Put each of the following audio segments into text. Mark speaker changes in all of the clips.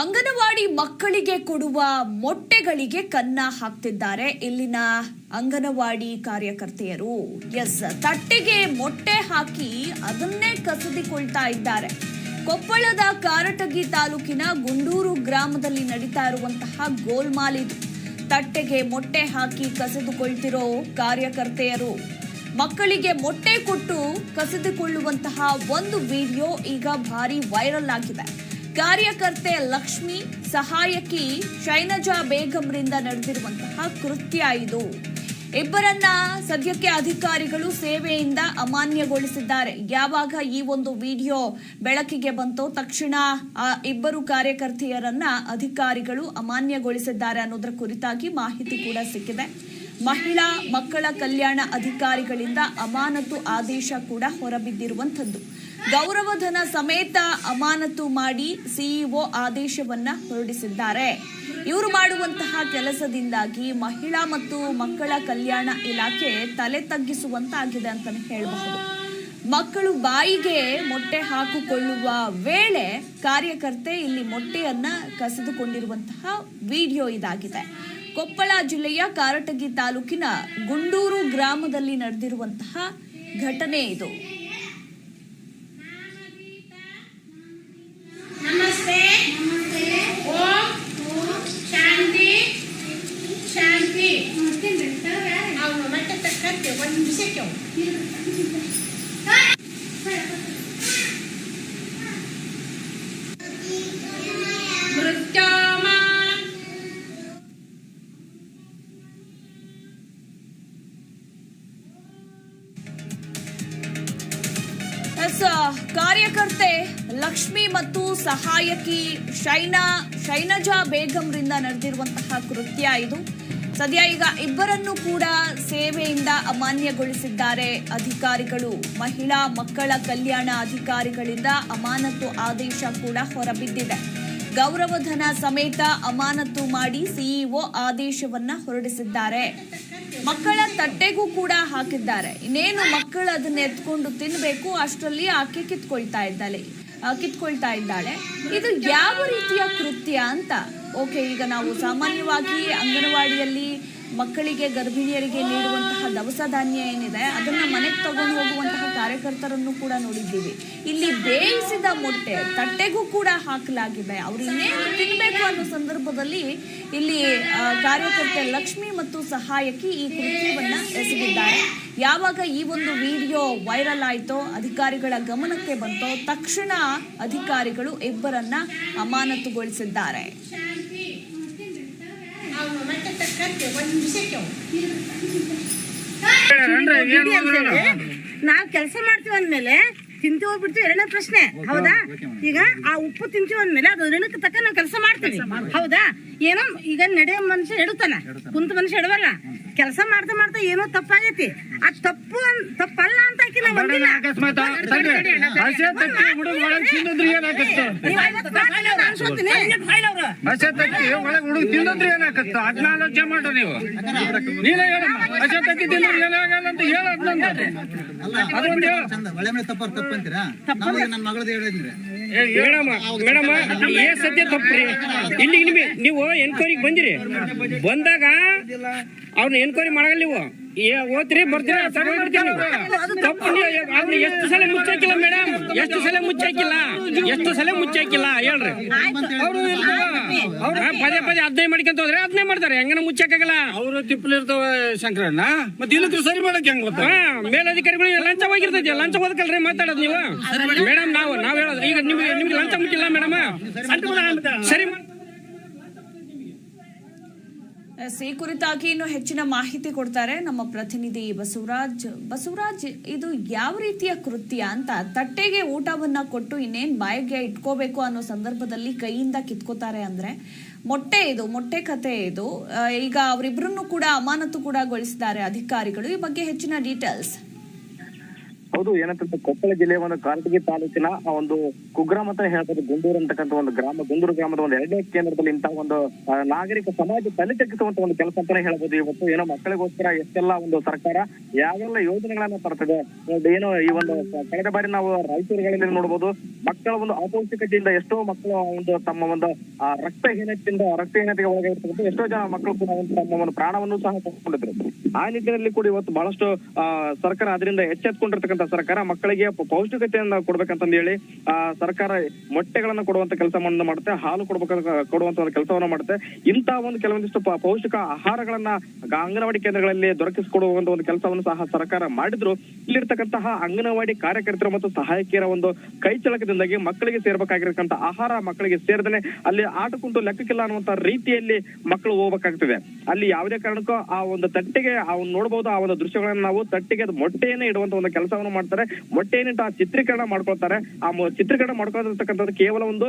Speaker 1: ಅಂಗನವಾಡಿ ಮಕ್ಕಳಿಗೆ ಕೊಡುವ ಮೊಟ್ಟೆಗಳಿಗೆ ಕನ್ನ ಹಾಕ್ತಿದ್ದಾರೆ. ಇಲ್ಲಿನ ಅಂಗನವಾಡಿ ಕಾರ್ಯಕರ್ತೆಯರು, ಎಸ್, ತಟ್ಟೆಗೆ ಮೊಟ್ಟೆ ಹಾಕಿ ಅದನ್ನೇ ಕಸದಿಕೊಳ್ತಾ ಇದ್ದಾರೆ. ಕೊಪ್ಪಳದ ಕಾರಟಗಿ ತಾಲೂಕಿನ ಗುಂಡೂರು ಗ್ರಾಮದಲ್ಲಿ ನಡೀತಾ ಇರುವಂತಹ ಗೋಲ್ಮಾಲ್ ಇದು. ತಟ್ಟೆಗೆ ಮೊಟ್ಟೆ ಹಾಕಿ ಕಸಿದುಕೊಳ್ತಿರೋ ಕಾರ್ಯಕರ್ತೆಯರು, ಮಕ್ಕಳಿಗೆ ಮೊಟ್ಟೆ ಕೊಟ್ಟು ಕಸಿದುಕೊಳ್ಳುವಂತಹ ಒಂದು ವಿಡಿಯೋ ಈಗ ಭಾರಿ ವೈರಲ್ ಆಗಿದೆ. ಕಾರ್ಯಕರ್ತೆ ಲಕ್ಷ್ಮಿ ಸಹಾಯಕಿ ಶೈನಜಾ ಬೇಗಂರಿಂದ ನಡೆದಿರುವಂತಹ ಕೃತ್ಯ ಇದು. ಇಬ್ಬರನ್ನ ಸದ್ಯಕ್ಕೆ ಅಧಿಕಾರಿಗಳು ಸೇವೆಯಿಂದ ಅಮಾನ್ಯಗೊಳಿಸಿದ್ದಾರೆ. ಯಾವಾಗ ಈ ಒಂದು ವಿಡಿಯೋ ಬೆಳಕಿಗೆ ಬಂತೋ ತಕ್ಷಣ ಆ ಇಬ್ಬರು ಕಾರ್ಯಕರ್ತೆಯರನ್ನ ಅಧಿಕಾರಿಗಳು ಅಮಾನ್ಯಗೊಳಿಸಿದ್ದಾರೆ ಅನ್ನೋದರ ಕುರಿತಾಗಿ ಮಾಹಿತಿ ಕೂಡ ಸಿಕ್ಕಿದೆ. ಮಹಿಳಾ ಮಕ್ಕಳ ಕಲ್ಯಾಣ ಅಧಿಕಾರಿಗಳಿಂದ ಅಮಾನತು ಆದೇಶ ಕೂಡ ಹೊರಬಿದ್ದಿರುವಂಥದ್ದು. ಗೌರವಧನ ಸಮೇತ ಅಮಾನತು ಮಾಡಿ ಸಿಇಒ ಆದೇಶವನ್ನ ಹೊರಡಿಸಿದ್ದಾರೆ. ಇವರು ಮಾಡುವಂತಹ ಕೆಲಸದಿಂದಾಗಿ ಮಹಿಳಾ ಮತ್ತು ಮಕ್ಕಳ ಕಲ್ಯಾಣ ಇಲಾಖೆ ತಲೆ ತಗ್ಗಿಸುವಂತಾಗಿದೆ ಅಂತಾನೆ ಹೇಳಬಹುದು. ಮಕ್ಕಳು ಬಾಯಿಗೆ ಮೊಟ್ಟೆ ಹಾಕಿಕೊಳ್ಳುವ ವೇಳೆ ಕಾರ್ಯಕರ್ತೆ ಇಲ್ಲಿ ಮೊಟ್ಟೆಯನ್ನ ಕಸಿದುಕೊಂಡಿರುವಂತಹ ವಿಡಿಯೋ ಇದಾಗಿದೆ. ಕೊಪ್ಪಳ ಜಿಲ್ಲೆಯ ಕಾರಟಗಿ ತಾಲೂಕಿನ ಗುಂಡೂರು ಗ್ರಾಮದಲ್ಲಿ ನಡೆದಿರುವಂತಹ ಘಟನೆ ಇದು.
Speaker 2: ತಕ್ಕಂತೆ ಒಂದು ನಿಮಿಷಕ್ಕೆ ಅವ್ನು. ಮೃತ್ಯೋಮ
Speaker 1: ಎಸ್ ಕಾರ್ಯಕರ್ತೆ ಲಕ್ಷ್ಮಿ ಮತ್ತು ಸಹಾಯಕಿ ಶೈನಾ ಶೈನಜಾ ಬೇಗಂರಿಂದ ನಡೆದಿರುವಂತಹ ಕೃತ್ಯ ಇದು ಸದ್ಯ ಈಗ ಇಬ್ಬರನ್ನು ಕೂಡ ಸೇವೆಯಿಂದ ಅಮಾನ್ಯಗೊಳಿಸಿದ್ದಾರೆ. ಅಧಿಕಾರಿಗಳು, ಮಹಿಳಾ ಮಕ್ಕಳ ಕಲ್ಯಾಣ ಅಧಿಕಾರಿಗಳಿಂದ ಅಮಾನತು ಆದೇಶ ಕೂಡ ಹೊರಬಿದ್ದಿದೆ. ಗೌರವಧನ ಸಮೇತ ಅಮಾನತು ಮಾಡಿ ಸಿಇಒ ಆದೇಶವನ್ನ ಹೊರಡಿಸಿದ್ದಾರೆ. ಮಕ್ಕಳ ತಟ್ಟೆಗೂ ಕೂಡ ಹಾಕಿದ್ದಾರೆ. ಇನ್ನೇನು ಮಕ್ಕಳು ಅದನ್ನ ಎತ್ಕೊಂಡು ತಿನ್ಬೇಕು, ಅಷ್ಟರಲ್ಲಿ ಆಕೆ ಕಿತ್ಕೊಳ್ತಾ ಇದ್ದಾಳೆ. ಕಿತ್ಕೊಳ್ತಾ ಇದ್ದಾಳೆ. ಇದು ಯಾವ ರೀತಿಯ ಕೃತ್ಯ ಅಂತ ಓಕೆ ಈಗ ನಾವು ಸಾಮಾನ್ಯವಾಗಿ ಅಂಗನವಾಡಿಯಲ್ಲಿ ಮಕ್ಕಳಿಗೆ, ಗರ್ಭಿಣಿಯರಿಗೆ ನೀಡುವಂತಹ ದವಸ ಧಾನ್ಯ ಏನಿದೆ, ಅದನ್ನ ಮನೆಗೆ ತಗೊಂಡು ಹೋಗುವಂತಹ ಕಾರ್ಯಕರ್ತರನ್ನು ಕೂಡ ನೋಡಿದ್ದೀವಿ. ಇಲ್ಲಿ ಬೇಯಿಸಿದ ಮೊಟ್ಟೆ ತಟ್ಟೆಗೂ ಕೂಡ ಹಾಕಲಾಗಿದೆ. ಅವರು ಇನ್ನೇನು ತಿನ್ನಬೇಕು ಅನ್ನೋ ಸಂದರ್ಭದಲ್ಲಿ ಇಲ್ಲಿ ಕಾರ್ಯಕರ್ತೆ ಲಕ್ಷ್ಮಿ ಮತ್ತು ಸಹಾಯಕಿ ಈ ಕೃತ್ಯವನ್ನ ಎಸಗಿದ್ದಾರೆ ಯಾವಾಗ ಈ ಒಂದು ವಿಡಿಯೋ ವೈರಲ್ ಆಯ್ತೋ, ಅಧಿಕಾರಿಗಳ ಗಮನಕ್ಕೆ ಬಂತೋ, ತಕ್ಷಣ ಅಧಿಕಾರಿಗಳು ಇಬ್ಬರನ್ನ ಅಮಾನತುಗೊಳಿಸಿದ್ದಾರೆ.
Speaker 2: ಅವನು ಮತ್ತೆ ತಕ್ಕಂತೆ ಒಂದು ನಿಮಿಷಕ್ಕೆ ಅವ್ನು.
Speaker 3: ನಾವ್ ಕೆಲಸ ಮಾಡ್ತೀವಿ ಅಂದ್ಮೇಲೆ ತಿಂತೀವಿ ಹೋಗ್ಬಿಡ್ತೀವಿ ಎರಡನೇ ಪ್ರಶ್ನೆ. ಹೌದಾ? ಈಗ ಆ ಉಪ್ಪು ತಿಂತೀವಿ ಅಂದ್ಮೇಲೆ ಅದು ಋಣಕ್ಕೆ ತಕ್ಕ ನಾವು ಕೆಲಸ ಮಾಡ್ತೀವಿ ಹೌದಾ? ಏನೋ ಈಗ ನಡೆಯೋ ಮನುಷ್ಯ ಎಡುತ್ತಾನ. ಕುಂತ ಮನುಷ್ಯ ಎಡವಲ್ಲ. ಕೆಲಸ ಮಾಡ್ತಾ ಮಾಡ್ತಾ ಏನೋ ತಪ್ಪಾಗೈತಿ. ಆ ತಪ್ಪು ತಪ್ಪಲ್ಲ ಅಂತ ಆಕಿ ನಾವು
Speaker 4: ಏನಾಕತ್ತ ಅದನ್ನ ಆಲೋಚನೆ ಮಾಡ್ರಿ ನೀವು. ನೀನೇ ಏನಾಗಲ್ಲ ಅಂತ ಹೇಳ
Speaker 5: ಒಳ್ಳೆ ಮೇಲೆ ತಪ್ಪ ತಪ್ಪಂತೀರಾ ನಮಗೆ ನನ್ನ ಮಗಳದ್ದು ಹೇಳಿದ್ರೆ
Speaker 6: ಮೇಡಮ್ ಮೇಡಮ್ ಏ ಸದ್ಯ ತಪ್ಪ್ರಿ ಇಲ್ಲಿ ನಿಮಗೆ ನೀವು ಎನ್ಕ್ವೈರಿಗೆ ಬಂದಿರಿ. ಬಂದಾಗ ಅವ್ರನ್ನ ಎನ್ಕ್ವೈರಿ ಮಾಡಲ್ಲ ನೀವು. ಓದ್ರಿ ಬರ್ತೀರಾ ತಪ್ಪು ಎಷ್ಟು ಸಲ ಮುಚ್ಚಾಕಿಲ್ಲ ಮೇಡಮ್ ಎಷ್ಟು ಸಲ ಮುಚ್ಚಾಕಿಲ್ಲ ಎಷ್ಟು ಸಲ ಮುಚ್ಚಾಕಿಲ್ಲ ಹೇಳ್ರಿ
Speaker 4: ಅವ್ರು
Speaker 6: ಪದೇ ಪದೇ ಅದನ್ನೇ ಮಾಡ್ಕೊಂತ ಹೋದ್ರೆ ಅದ್ನೇ ಮಾಡ್ತಾರೆ ಹೆಂಗನ ಮುಚ್ಚಾಕಾಗಲ್ಲ
Speaker 4: ಅವ್ರು ತಿಪ್ಪಲಿರ್ತಾವ ಶಂಕರಣ್ಣ ಮತ್ತೆ ಇಲ್ಲಕ್ಕೆ ಸರಿ ಮಾಡಕ್ ಹೆಂಗ್ ಗೊತ್ತಾ
Speaker 6: ಮೇಲಧಿಕಾರಿಗಳು ಲಂಚ ಹೋಗಿರ್ತೈತಿ ಲಂಚ ಹೋದಕಲ್ರಿ ಮಾತಾಡೋದು ನೀವು ಮೇಡಮ್ ನಾವು ನಾವ್ ಹೇಳೋದು ಈಗ ನಿಮ್ಗೆ ನಿಮ್ಗೆ ಲಂಚ ಮುಚ್ಚಿಲ್ಲ ಮೇಡಮ್ ಸರಿ
Speaker 1: ಈ ಕುರಿತಾಗಿ ಇನ್ನು ಹೆಚ್ಚಿನ ಮಾಹಿತಿ ಕೊಡ್ತಾರೆ ನಮ್ಮ ಪ್ರತಿನಿಧಿ ಬಸವರಾಜ್. ಬಸವರಾಜ್, ಇದು ಯಾವ ರೀತಿಯ ಕೃತ್ಯ ಅಂತ? ತಟ್ಟೆಗೆ ಊಟವನ್ನ ಕೊಟ್ಟು ಇನ್ನೇನ್ ಬಾಯಿಗೆ ಇಟ್ಕೋಬೇಕು ಅನ್ನೋ ಸಂದರ್ಭದಲ್ಲಿ ಕೈಯಿಂದ ಕಿತ್ಕೋತಾರೆ ಅಂದ್ರೆ? ಮೊಟ್ಟೆ ಇದು, ಮೊಟ್ಟೆ ಕತೆ ಇದು. ಈಗ ಅವರಿಬ್ಬರನ್ನು ಕೂಡ ಅಮಾನತು ಕೂಡ ಗೊಳಿಸಿದ್ದಾರೆ ಅಧಿಕಾರಿಗಳು. ಈ ಬಗ್ಗೆ ಹೆಚ್ಚಿನ ಡೀಟೇಲ್ಸ್
Speaker 7: ಹೌದು, ಏನಂತಂದ್ರೆ ಕೊಪ್ಪಳ ಜಿಲ್ಲೆಯ ಒಂದು ಕಾರಟಗಿ ತಾಲೂಕಿನ ಒಂದು ಕುಗ್ರಾಮ ಅಂತ ಹೇಳ್ತಾರೆ ಗುಂಡೂರು ಅಂತಕ್ಕಂತ ಒಂದು ಗ್ರಾಮ, ಗುಂಡೂರು ಗ್ರಾಮದ ಒಂದು ಎರಡನೇ ಕೇಂದ್ರದಲ್ಲಿ ಇಂತಹ ಒಂದು ನಾಗರಿಕ ಸಮಾಜ ತಲೆ ತಗ್ಗಿಸುವಂತ ಒಂದು ಕೆಲಸ ಅಂತಾನೆ ಹೇಳ್ಬೋದು. ಇವತ್ತು ಏನೋ ಮಕ್ಕಳಿಗೋಸ್ಕರ ಎಷ್ಟೆಲ್ಲ ಒಂದು ಸರ್ಕಾರ ಯಾವೆಲ್ಲ ಯೋಜನೆಗಳನ್ನ ತರ್ತದೆ ಏನೋ ಈ ಒಂದು ಕಳೆದ ಬಾರಿ ನಾವು ರಾಯಚೂರುಗಳಲ್ಲಿ ನೋಡ್ಬೋದು, ಮಕ್ಕಳ ಒಂದು ಅಪೌಷ್ಟಿಕತೆಯಿಂದ ಎಷ್ಟೋ ಮಕ್ಕಳು ಒಂದು ತಮ್ಮ ಒಂದು ರಕ್ತಹೀನತೆಯಿಂದ, ರಕ್ತಹೀನತೆಗೆ ಒಳಗಾಗಿರ್ತಕ್ಕಂಥ ಎಷ್ಟೋ ಜನ ಮಕ್ಕಳು ಕೂಡ ತಮ್ಮ ಒಂದು ಪ್ರಾಣವನ್ನು ಸಹ ಕಳ್ಕೊಂಡಿದ್ರು ಆ ನಿಟ್ಟಿನಲ್ಲಿ ಕೂಡ ಇವತ್ತು ಬಹಳಷ್ಟು ಸರ್ಕಾರ ಅದರಿಂದ ಎಚ್ಚೆತ್ಕೊಂಡಿರ್ತಕ್ಕಂಥ ಸರ್ಕಾರ ಮಕ್ಕಳಿಗೆ ಪೌಷ್ಟಿಕತೆಯನ್ನ ಕೊಡ್ಬೇಕಂತಂದ ಹೇಳಿ, ಆ, ಸರ್ಕಾರ ಮೊಟ್ಟೆಗಳನ್ನ ಕೊಡುವಂತ ಕೆಲಸವನ್ನು ಮಾಡುತ್ತೆ, ಹಾಲು ಕೊಡ್ಬೇಕಂತ ಕೊಡುವಂತ ಕೆಲಸವನ್ನ ಮಾಡುತ್ತೆ. ಇಂತಹ ಒಂದು ಕೆಲವೊಂದಿಷ್ಟು ಪೌಷ್ಟಿಕ ಆಹಾರಗಳನ್ನ ಅಂಗನವಾಡಿ ಕೇಂದ್ರಗಳಲ್ಲಿ ದೊರಕಿಸಿಕೊಡುವಂತ ಒಂದು ಕೆಲಸವನ್ನು ಸಹ ಸರ್ಕಾರ ಮಾಡಿದ್ರು. ಇಲ್ಲಿರ್ತಕ್ಕಂತಹ ಅಂಗನವಾಡಿ ಕಾರ್ಯಕರ್ತರು ಮತ್ತು ಸಹಾಯಕಿಯರ ಒಂದು ಕೈ ಚಳಕದಿಂದಾಗಿ ಮಕ್ಕಳಿಗೆ ಸೇರ್ಬೇಕಾಗಿರ್ತಕ್ಕಂಥ ಆಹಾರ ಮಕ್ಕಳಿಗೆ ಸೇರಿದನೆ ಅಲ್ಲಿ ಆಟ ಕುಂಟು ಲೆಕ್ಕಕ್ಕಿಲ್ಲ ಅನ್ನುವಂತ ರೀತಿಯಲ್ಲಿ ಮಕ್ಕಳು ಹೋಗ್ಬೇಕಾಗ್ತದೆ. ಅಲ್ಲಿ ಯಾವುದೇ ಕಾರಣಕ್ಕೂ ಆ ಒಂದು ತಟ್ಟೆಗೆ ಅವ್ನು ನೋಡಬಹುದು ಆ ಒಂದು ದೃಶ್ಯಗಳನ್ನ ನಾವು ತಟ್ಟಿಗೆ ಮೊಟ್ಟೆಯನ್ನೇ ಇಡುವಂತ ಒಂದು ಕೆಲಸವನ್ನು ಮಾಡ್ತಾರೆ ಮೊಟ್ಟೆ ಏನಿಟ್ಟು ಆ ಚಿತ್ರೀಕರಣ ಮಾಡ್ಕೊಳ್ತಾರೆ. ಆ ಚಿತ್ರೀಕರಣ ಮಾಡ್ಕೊಳ್ತಿರ್ತಕ್ಕಂಥದ್ದು ಕೇವಲ ಒಂದು,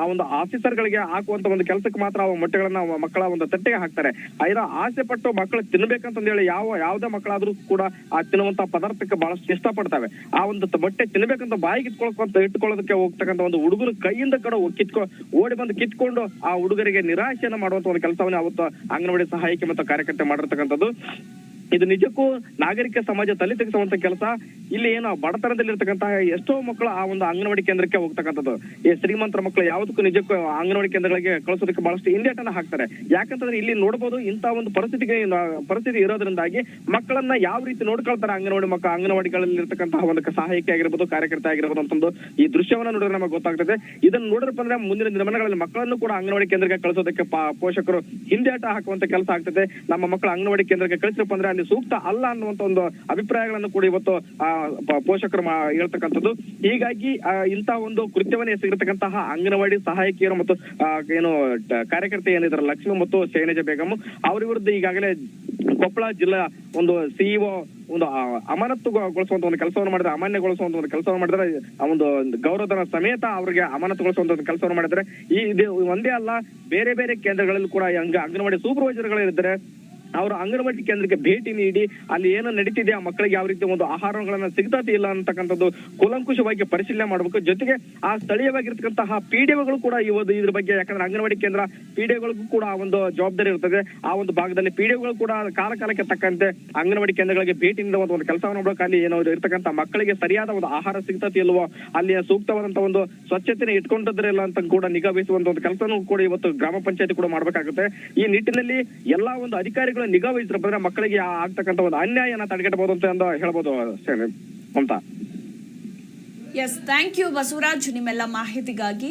Speaker 7: ಆ ಒಂದು ಆಫೀಸರ್ ಗಳಿಗೆ ಹಾಕುವಂತ ಒಂದು ಕೆಲಸಕ್ಕೆ ಮಾತ್ರ ಆ ಮೊಟ್ಟೆಗಳನ್ನ ಮಕ್ಕಳ ಒಂದು ತಟ್ಟೆಗೆ ಹಾಕ್ತಾರೆ. ಐದ ಆಸೆ ಪಟ್ಟು ಮಕ್ಕಳು ತಿನ್ಬೇಕಂತಂದ ಹೇಳಿ ಯಾವ, ಯಾವ್ದೇ ಮಕ್ಕಳಾದ್ರೂ ಕೂಡ ಆ ತಿನ್ನುವಂತ ಪದಾರ್ಥಕ್ಕೆ ಬಹಳಷ್ಟು ಇಷ್ಟಪಡ್ತವೆ. ಆ ಒಂದು ಮೊಟ್ಟೆ ತಿನ್ಬೇಕಂತ ಬಾಯಿಗೆ ಅಂತ ಇಟ್ಕೊಳ್ಳೋದಕ್ಕೆ ಹೋಗ್ತಕ್ಕಂಥ ಒಂದು ಹುಡುಗರು ಕೈಯಿಂದ ಕಡೆ ಕಿತ್ಕೊ, ಓಡಿ ಬಂದು ಕಿತ್ಕೊಂಡು ಆ ಹುಡುಗರಿಗೆ ನಿರಾಶೆಯನ್ನ ಮಾಡುವಂತ ಒಂದು ಕೆಲಸವನ್ನ ಅವತ್ತು ಅಂಗನವಾಡಿ ಸಹಾಯಕಿ ಮತ್ತು ಕಾರ್ಯಕರ್ತೆ ಮಾಡಿರ್ತಕ್ಕಂಥದ್ದು. ಇದು ನಿಜಕ್ಕೂ ನಾಗರಿಕ ಸಮಾಜ ತಲೆ ತೆಗೆಸುವಂತ ಕೆಲಸ. ಇಲ್ಲಿ ಏನು ಬಡತನದಲ್ಲಿರ್ತಕ್ಕಂತಹ ಎಷ್ಟೋ ಮಕ್ಕಳು ಆ ಒಂದು ಅಂಗನವಾಡಿ ಕೇಂದ್ರಕ್ಕೆ ಹೋಗ್ತಕ್ಕಂಥದ್ದು. ಈ ಶ್ರೀಮಂತರ ಮಕ್ಕಳು ಯಾವುದಕ್ಕೂ ನಿಜಕ್ಕೂ ಅಂಗನವಾಡಿ ಕೇಂದ್ರಗಳಿಗೆ ಕಳಿಸೋದಕ್ಕೆ ಬಹಳಷ್ಟು ಹಿಂದೇಟನ್ನ ಹಾಕ್ತಾರೆ. ಯಾಕಂತಂದ್ರೆ ಇಲ್ಲಿ ನೋಡಬಹುದು ಇಂತ ಒಂದು ಪರಿಸ್ಥಿತಿಗೆ, ಪರಿಸ್ಥಿತಿ ಇರೋದ್ರಿಂದಾಗಿ ಮಕ್ಕಳನ್ನ ಯಾವ ರೀತಿ ನೋಡ್ಕೊಳ್ತಾರೆ ಅಂಗನವಾಡಿ ಮಕ್ಕಳು ಅಂಗನವಾಡಿಗಳಲ್ಲಿ ಇರ್ತಕ್ಕಂತಹ ಒಂದು ಸಹಾಯಕಿ ಆಗಿರ್ಬೋದು, ಕಾರ್ಯಕರ್ತ ಆಗಿರ್ಬೋದು ಅಂತಂದು ಈ ದೃಶ್ಯವನ್ನ ನೋಡಿದ್ರೆ ನಮಗೆ ಗೊತ್ತಾಗ್ತದೆ. ಇದನ್ನ ನೋಡಿದ್ರಪ್ಪ ಅಂದ್ರೆ ಮುಂದಿನ ದಿನಮಾನಗಳಲ್ಲಿ ಮಕ್ಕಳನ್ನು ಕೂಡ ಅಂಗನವಾಡಿ ಕೇಂದ್ರಕ್ಕೆ ಕಳಿಸೋದಕ್ಕೆ ಪೋಷಕರು ಹಿಂದೇಟ ಹಾಕುವಂತ ಕೆಲಸ ಆಗ್ತದೆ. ನಮ್ಮ ಮಕ್ಕಳು ಅಂಗನವಾಡಿ ಕೇಂದ್ರಕ್ಕೆ ಕಳಿಸಿರಪ್ಪ ಅಂದ್ರೆ ಅಲ್ಲಿ ಸೂಕ್ತ ಅಲ್ಲ ಅನ್ನುವಂತ ಒಂದು ಅಭಿಪ್ರಾಯಗಳನ್ನು ಕೂಡ ಇವತ್ತು ಪೋಷಕರು ಹೇಳ್ತಕ್ಕಂಥದ್ದು. ಹೀಗಾಗಿ ಇಂತಹ ಒಂದು ಕೃತ್ಯವನ್ನ ಎಸಗಿರ್ತಕ್ಕಂತಹ ಅಂಗನವಾಡಿ ಸಹಾಯಕಿಯರು ಮತ್ತು ಏನು ಕಾರ್ಯಕರ್ತ ಏನಿದ್ದಾರೆ ಲಕ್ಷ್ಮಿ ಮತ್ತು ಶೈಲಜಾ ಬೇಗಮ್ ಅವರ ವಿರುದ್ಧ ಈಗಾಗಲೇ ಕೊಪ್ಪಳ ಜಿಲ್ಲಾ ಒಂದು ಸಿಇಒ ಒಂದು ಆ, ಅಮಾನತುಗೊಳಿಸುವಂತ ಒಂದು ಕೆಲಸವನ್ನು ಮಾಡಿದ್ರೆ ಅಮಾನ್ಯಗೊಳಿಸುವಂತ ಒಂದು ಕೆಲಸವನ್ನು ಮಾಡಿದ್ರೆ ಒಂದು ಗೌರವಧನ ಸಮೇತ ಅವರಿಗೆ ಅಮಾನತುಗೊಳಿಸುವಂತ ಒಂದು ಕೆಲಸವನ್ನು ಮಾಡಿದ್ರೆ ಈ ಒಂದೇ ಅಲ್ಲ ಬೇರೆ ಬೇರೆ ಕೇಂದ್ರಗಳಲ್ಲಿ ಕೂಡ ಅಂಗನವಾಡಿ ಸೂಪರ್ವೈಸರ್ಗಳಿದ್ದಾರೆ ಅವರು ಅಂಗನವಾಡಿ ಕೇಂದ್ರಕ್ಕೆ ಭೇಟಿ ನೀಡಿ ಅಲ್ಲಿ ಏನು ನಡೀತಿದೆ, ಆ ಮಕ್ಕಳಿಗೆ ಯಾವ ರೀತಿ ಒಂದು ಆಹಾರಗಳನ್ನ ಸಿಗ್ತದೆ ಇಲ್ಲ ಅಂತಕ್ಕಂಥದ್ದು ಕೂಲಂಕುಷವಾಗಿ ಪರಿಶೀಲನೆ ಮಾಡಬೇಕು. ಜೊತೆಗೆ ಆ ಸ್ಥಳೀಯವಾಗಿರ್ತಕ್ಕಂತಹ ಪಿಡಿಒಗಳು ಕೂಡ ಈ ಒಂದು ಇದ್ರ ಬಗ್ಗೆ ಯಾಕಂದ್ರೆ ಅಂಗನವಾಡಿ ಕೇಂದ್ರ ಪಿಡಿಒಗಳಿಗೂ ಕೂಡ ಆ ಒಂದು ಜವಾಬ್ದಾರಿ ಇರ್ತದೆ. ಆ ಒಂದು ಭಾಗದಲ್ಲಿ ಪಿಡಿಒಗಳು ಕೂಡ ಕಾಲ ಕಾಲಕ್ಕೆ ತಕ್ಕಂತೆ ಅಂಗನವಾಡಿ ಕೇಂದ್ರಗಳಿಗೆ ಭೇಟಿ ನೀಡುವ ಒಂದು ಕೆಲಸವನ್ನು ಮಾಡಬೇಕು. ಅಲ್ಲಿ ಏನೋ ಇರ್ತಕ್ಕಂಥ ಮಕ್ಕಳಿಗೆ ಸರಿಯಾದ ಒಂದು ಆಹಾರ ಸಿಗ್ತತಿ ಇಲ್ವೋ ಅಲ್ಲಿ ಸೂಕ್ತವಾದಂತಹ ಒಂದು ಸ್ವಚ್ಛತೆನ ಇಟ್ಕೊಂಡಿದ್ರೆ ಇಲ್ಲ ಅಂತ ಕೂಡ ನಿಗಾ ವಹಿಸುವಂತ ಒಂದು ಕೆಲಸನೂ ಕೂಡ ಇವತ್ತು ಗ್ರಾಮ ಪಂಚಾಯತ್ ಕೂಡ ಮಾಡ್ಬೇಕಾಗುತ್ತೆ. ಈ ನಿಟ್ಟಿನಲ್ಲಿ ಎಲ್ಲಾ ಒಂದು ಅಧಿಕಾರಿಗಳು ನಿಗಾ ವಹಿಸಿದ್ರೆ ಬಂದ್ರೆ ಮಕ್ಕಳಿಗೆ ಆಗ್ತಕ್ಕಂತ ಒಂದು ಅನ್ಯಾಯನ ತಡೆಗಟ್ಟಬಹುದು ಅಂತ ಹೇಳಬಹುದು ಹೇಳ್ಬೋದು. Mamata
Speaker 1: yes thank you Basavaraj ನಿಮ್ಮೆಲ್ಲ ಮಾಹಿತಿಗಾಗಿ